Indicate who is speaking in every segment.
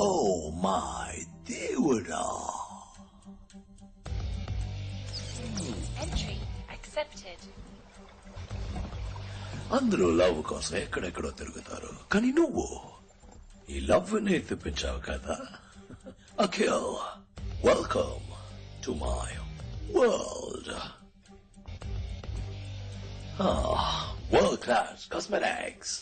Speaker 1: Oh my దేవుడా
Speaker 2: Entry accepted.
Speaker 1: అందరూ love కోసం ఎక్కడెక్కడో తిరుగుతారు కానీ నువ్వు ఈ లవ్ ని తెప్పించావు కదా Akhil welcome to my world world class cosmetics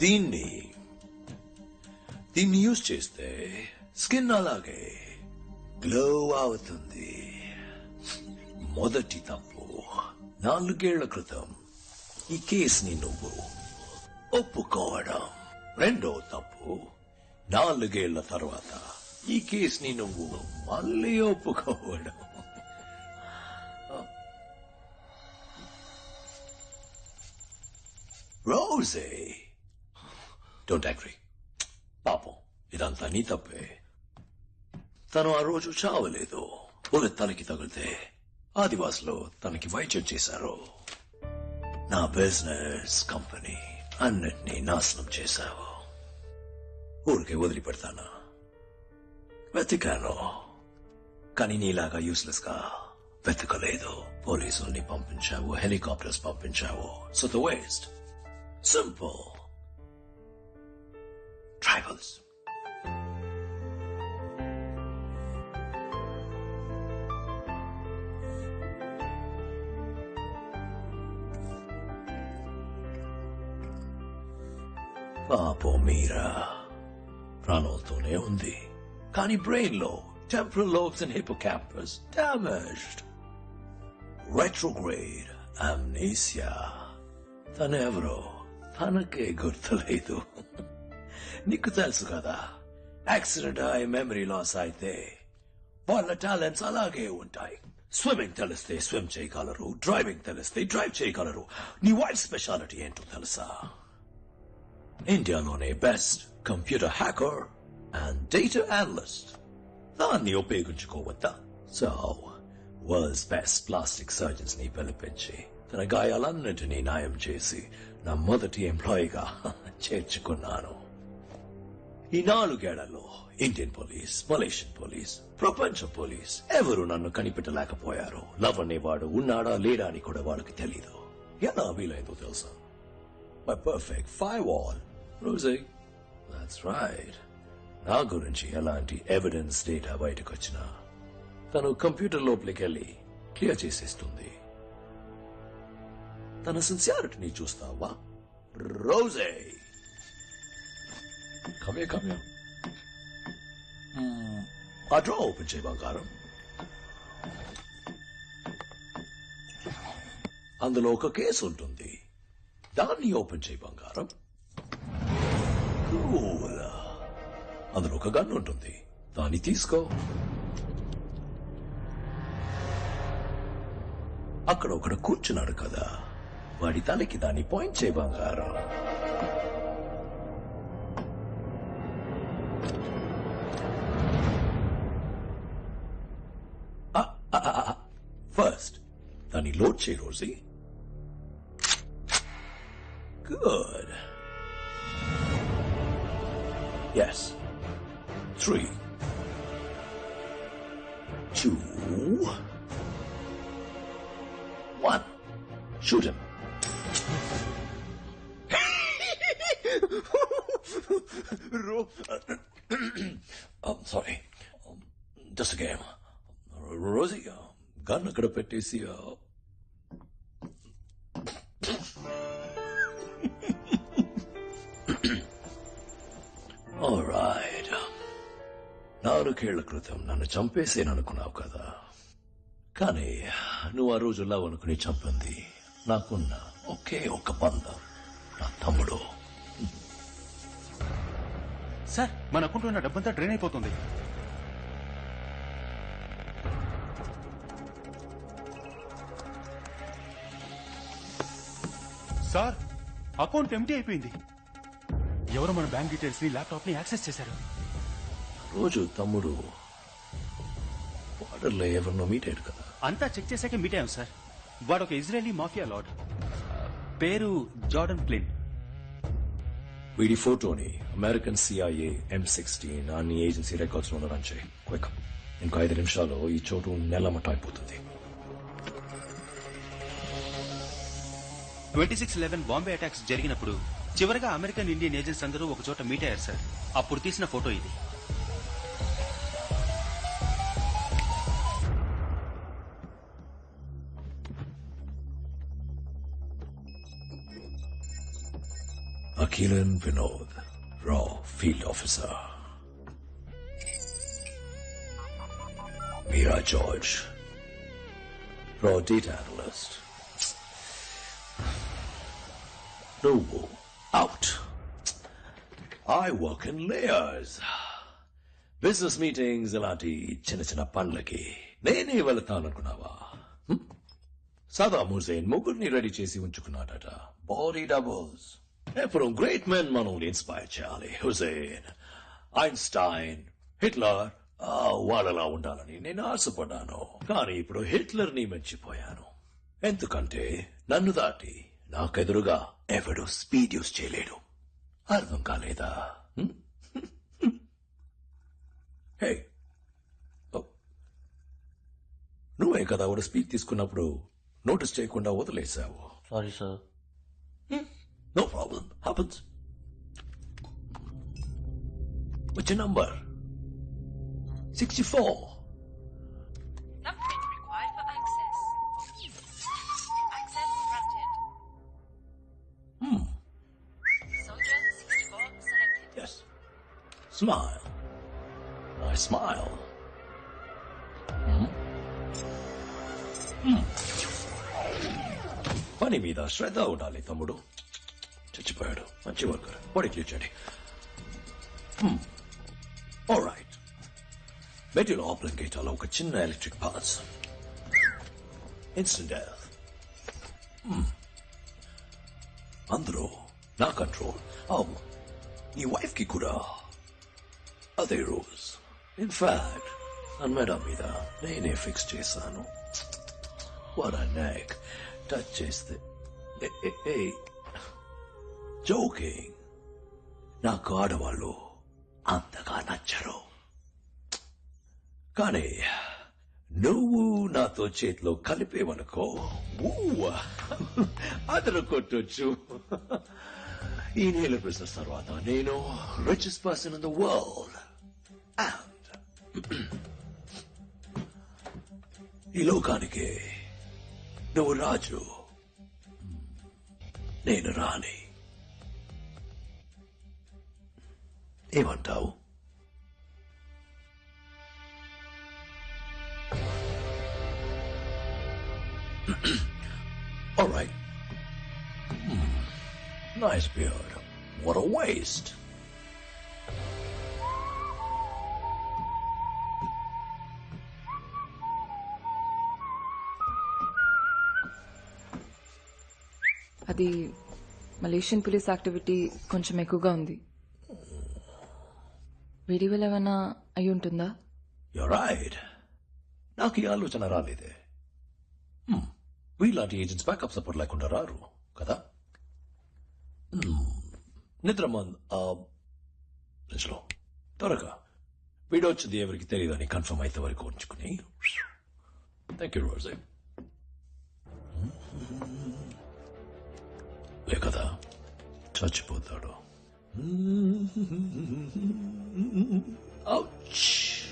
Speaker 1: దీన్ని దీన్ని యూజ్ చేస్తే స్కిన్ అలాగే గ్లో అవుతుంది. మొదటి తప్పు నాలుగేళ్ళ క్రితం ఈ కేసుని నువ్వు ఒప్పుకోవడం. రెండో తప్పు నాలుగేళ్ళ తర్వాత ఈ కేసుని నువ్వు మళ్ళీ ఒప్పుకోవడం. రోజే డోంట్ అగ్రీ పాపం ఇదంతా నీ తప్పే. తను ఆ రోజు చావలేదు. బుల్లెట్ తనకి తగిలితే ఆదివాసులు తనకి వైద్యం చేశారు. నా బిజినెస్ కంపెనీ అన్నిటినీ నాశనం చేశావు ఊరికే వదిలిపెడతానా. వెతికాను. కానీ నీలాగా యూస్లెస్గా వెతకలేదు. పోలీసుల్ని పంపించావు helicopters పంపించావు. So the waste simple tribals పాపం మీరా ప్రాణాలతోనే ఉంది కానీ బ్రెయిన్ లో temporal lobes and hippocampus damaged retrograde amnesia తనెవరో తనకే గుర్తులేదు నీకు తెలుసు కదా యాక్సిడెంట్ అయి మెమరీ లాస్ అయితే వాళ్ళ టాలెంట్స్ అలాగే ఉంటాయి. స్విమ్మింగ్ తెలిస్తే స్విమ్ చేయగలరు డ్రైవింగ్ తెలిస్తే డ్రైవ్ చేయగలరు. నీ వైఫ్ స్పెషాలిటీ ఏంటో తెలుసా? ఇండియాలోనే best computer hacker and data analyst దాన్ని ఉపయోగించుకోవద్దా. సో వరల్డ్స్ బెస్ట్ ప్లాస్టిక్ సర్జన్స్ని పిలిపించి తన గాయాలన్నింటినీ న్యాయం చేసి నా మొదటి ఎంప్లాయీగా చేర్చుకున్నాను. ఈ నాలుగేళ్ళలో ఇండియన్ పోలీస్ మలేషియన్ పోలీస్ ప్రపంచ పోలీస్ ఎవరు నన్ను కనిపెట్టలేకపోయారు లవ్ అనేవాడు ఉన్నాడా లేడా అని కూడా వాళ్ళకి తెలీదు. ఎలా వీలైందో తెలుసా? మై పర్ఫెక్ట్ ఫైవ్ వాల్ రోజే దాట్స్ రైట్ నా గురించి ఎలాంటి ఎవిడెన్స్ డేటా బయటకు వచ్చినా తను కంప్యూటర్ లోపలికి వెళ్ళి క్లియర్ చేసేస్తుంది. తన సిన్సియారిటీని చూస్తావా? రోజే కమే కమే ఆ డ్రా ఓపెన్ చేయ బంగారం అందులో ఒక కేసు ఉంటుంది. దాన్ని ఓపెన్ చేయి బంగారం అందులో ఒక గన్ను ఉంటుంది. దాన్ని తీసుకో. అక్కడ ఒకడు కూర్చున్నాడు కదా. వాడి తలకి దాన్ని పాయింట్ చేయి బంగారం noche, Rosie. Good. Yes. Three. Two. One. Shoot him. Ro- oh, um, sorry. Um, just a game. Rosie, um, gun akkada pettesi నాలుగేళ్ళ క్రితం నన్ను చంపేసేననుకున్నావు కదా. కానీ నువ్వు ఆ రోజు లవ్ అనుకుని చంపింది. నాకున్న ఒకే ఒక బంధం. నా తమ్ముడు.
Speaker 3: సార్ మన అకౌంట్ ఉన్న డబ్బంతా డ్రైన్ అయిపోతుంది. సార్ అకౌంట్ ఎంటీ అయిపోయింది. ఎవరు మన బ్యాంక్ డీటెయిల్స్ని ల్యాప్టాప్ని యాక్సెస్ చేశారు.
Speaker 1: రోజు తమ్ముడు వాటర్లో ఎవరినో మీట్ అయ్యాడు కదా.
Speaker 3: అంతా చెక్ చేశాకే మీట్ అయ్యాం సార్ వాడు ఒక ఇజ్రాయలీ మాఫియా లార్డ్. పేరు జార్డన్ ప్లిన్
Speaker 1: వీడి ఫోటోని అమెరికన్ సిఐఏ ఎం సిక్స్టీన్ అన్ని ఏజెన్సీ రికార్డ్స్లో రన్ చేయి. క్విక్ ఇంకో ఐదు నిమిషాల్లో ఈ చోటు నెలమట అయిపోతుంది.
Speaker 3: Twenty six eleven Bombay attacks జరిగినప్పుడు చివరగా అమెరికన్ ఇండియన్ ఏజెంట్స్ అందరూ ఒక చోట మీట్ అయ్యారు సార్ అప్పుడు తీసిన ఫోటో ఇది.
Speaker 1: Akilan Vinod, Raw Field Officer. Mira George, Raw Data Analyst. Noble, out. I work in layers. Business meetings ఇలాంటి చిన్న చిన్న పనులకి నేనే వెళతాననుకున్నావా హ్మ్? సదాం హుసేన్ ముగ్గురిని రెడీ చేసి ఉంచుకున్నాడట బాడీ డబుల్స్ ఎప్పుడు గ్రేట్ మెన్ మనల్ని ఇన్స్పైర్ చేయాలి హుసేన్ ఐన్స్టైన్ హిట్లర్ వాళ్ళలా ఉండాలని నేను ఆశపడ్డాను. కానీ ఇప్పుడు హిట్లర్ని మెచ్చిపోయాను ఎందుకంటే నన్ను దాటి నాకెదురుగా ఎవడు స్పీడ్ యూస్ చేయలేడు. అర్థం కాలేదా? హే. నువ్వే కదా వాడు స్పీచ్ తీసుకున్నప్పుడు నోటీస్ చేయకుండా వదిలేశావు. Sorry sir no problem happens? What's
Speaker 4: your number? 64. Access. Granted. Hmm. Yes. Smile.
Speaker 1: I smile. Hmm. Hmm. Pani vida, shredda udali, Tamudu. చచ్చిపోయాడు మంచి వర్కర్ వాడికి ఇచ్చండి రైట్ మెటీరియల్ ఆపరేట్ గేటాలో ఒక చిన్న ఎలక్ట్రిక్ పార్ట్స్ ఇన్స్టెంట్ డెత్ అందరూ నా control అవును నీ wife కి కూడా అదే రూల్స్ ఇన్ఫాక్ట్ నన్ను మేడం మీద నేనే ఫిక్స్ చేశాను వాట్ నెక్ టచ్ చేస్తే జోకింగ్ నాకు ఆడవాళ్ళు అంతగా నచ్చరు. కానీ నువ్వు నాతో చేతిలో కలిపేవనుకో. అతను కొట్టొచ్చు. ఈ నేల బిజినెస్ తర్వాత నేను richest person in the world and ఈ లోకానికి నువ్వు రాజు. నేను రాణి. ఏమంటావు All right. Hmm. Nice beard. What a waste.
Speaker 5: అది మలేషియన్ పోలీస్ యాక్టివిటీ కొంచెం ఎక్కువగా ఉంది వీడి ఏమైనా అయి ఉంటుందా
Speaker 1: You're నాకు ఈ ఆలోచన రాలేదే. Hmm. ఏజెంట్స్ బ్యాకప్ సపోర్ట్ లేకుండా రారు కదా? Hmm. నిద్ర త్వరగా. వీడొచ్చింది ఎవరికి తెలియదని కన్ఫర్మ్ అయితే వరకు ఉంచుకుని. థ్యాంక్ యూ రోజే లే కదా చచ్చిపోతాడు. 嗯，ouch！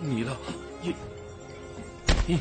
Speaker 3: 你了，你，你。